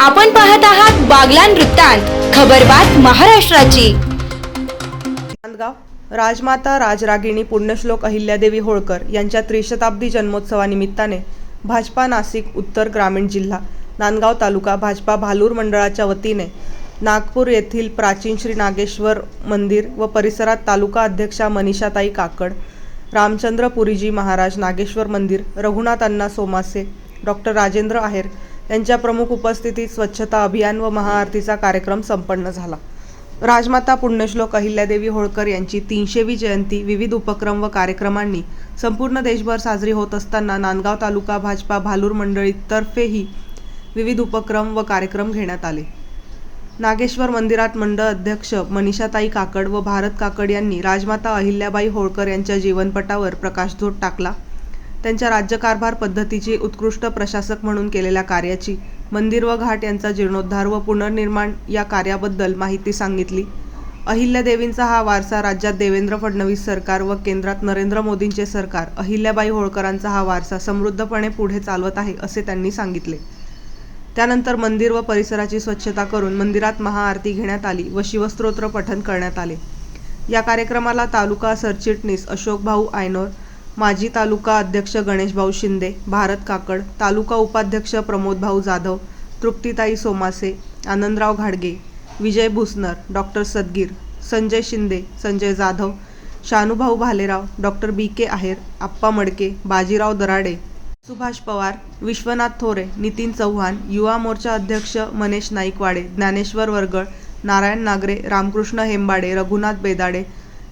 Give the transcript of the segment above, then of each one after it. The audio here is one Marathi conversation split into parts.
आपण पाहत आहात बागलान वृत्तांत खबरबात महाराष्ट्राची. नांदगाव राजमाता राजरागिणी पुण्यश्लोक अहिल्यादेवी होळकर यांच्या त्रिशताब्दी जन्मोत्सवानिमित्ताने भाजपा नाशिक उत्तर ग्रामीण जिल्हा नांदगाव तालुका भाजपा भालूर मंडळाच्या वतीने नागपूर येथील प्राचीन श्री नागेश्वर मंदिर व परिसरात तालुका अध्यक्षा मनीषाताई काकड रामचंद्र पुरीजी महाराज नागेश्वर मंदिर रघुनाथ अण्णा सोमासे डॉक्टर राजेंद्र आहेर यांच्या प्रमुख उपस्थितीत स्वच्छता अभियान व महाआरतीचा कार्यक्रम संपन्न झाला. राजमाता पुण्यश्लोक अहिल्यादेवी होळकर यांची तीनशेवी जयंती विविध उपक्रम व कार्यक्रमांनी संपूर्ण देशभर साजरी होत असताना नांदगाव तालुका भाजपा भालूर मंडळीतर्फेही विविध उपक्रम व कार्यक्रम घेण्यात आले. नागेश्वर मंदिरात मंडळ अध्यक्ष मनीषाताई काकड व भारत काकड यांनी राजमाता अहिल्याबाई होळकर यांच्या जीवनपटावर प्रकाशझोत टाकला. त्यांच्या राज्यकारभार पद्धतीची उत्कृष्ट प्रशासक म्हणून केलेल्या कार्याची मंदिर व घाट यांचा जीर्णोद्धार व पुनर्निर्माण या कार्याबद्दल माहिती सांगितली. अहिल्यादेवींचा हा वारसा राज्यात देवेंद्र फडणवीस सरकार व केंद्रात नरेंद्र मोदींचे सरकार अहिल्याबाई होळकरांचा हा वारसा समृद्धपणे पुढे चालवत आहे असे त्यांनी सांगितले. त्यानंतर मंदिर व परिसराची स्वच्छता करून मंदिरात महाआरती घेण्यात आली व शिवस्तोत्र पठण करण्यात आले. या कार्यक्रमाला तालुका सरचिटणीस अशोकभाऊ आयनोर माजी तालुका अध्यक्ष गणेशभाऊ शिंदे भारत काकड तालुका उपाध्यक्ष प्रमोदभाऊ जाधव तृप्तीताई सोमासे आनंदराव घाडगे Vijay Bhusnar doctor Sadgir Sanjay Shinde Sanjay Jadhav Shanubhau Bhalerao doctor B K Aher Appa Madke Bajirao Darade Subhash Pawar Vishwanath थोरे नितीन चव्हाण युवा मोर्चा अध्यक्ष मनेश नाईकवाडे ज्ञानेश्वर वरगळ नारायण नागरे रामकृष्ण हेंबाडे रघुनाथ बेदाडे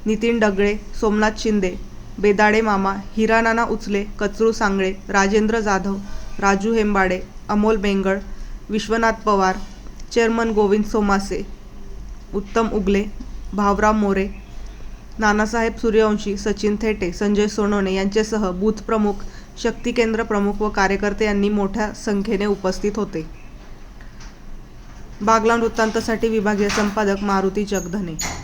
नितीन डगळे सोमनाथ शिंदे बेदाडे मामा हिरानाना उचले कचरू सांगळे राजेंद्र जाधव राजू हेंबाडे अमोल बेंगळ विश्वनाथ पवार चेअरमन गोविंद सोमासे उत्तम उगले भावराव मोरे नानासाहेब सूर्यवंशी सचिन थेटे संजय सोनवणे यांच्यासह बूथ प्रमुख शक्ती केंद्र प्रमुख व कार्यकर्ते यांनी मोठ्या संख्येने उपस्थित होते. बागला वृत्तांतसाठी विभागीय संपादक मारुती जगधने.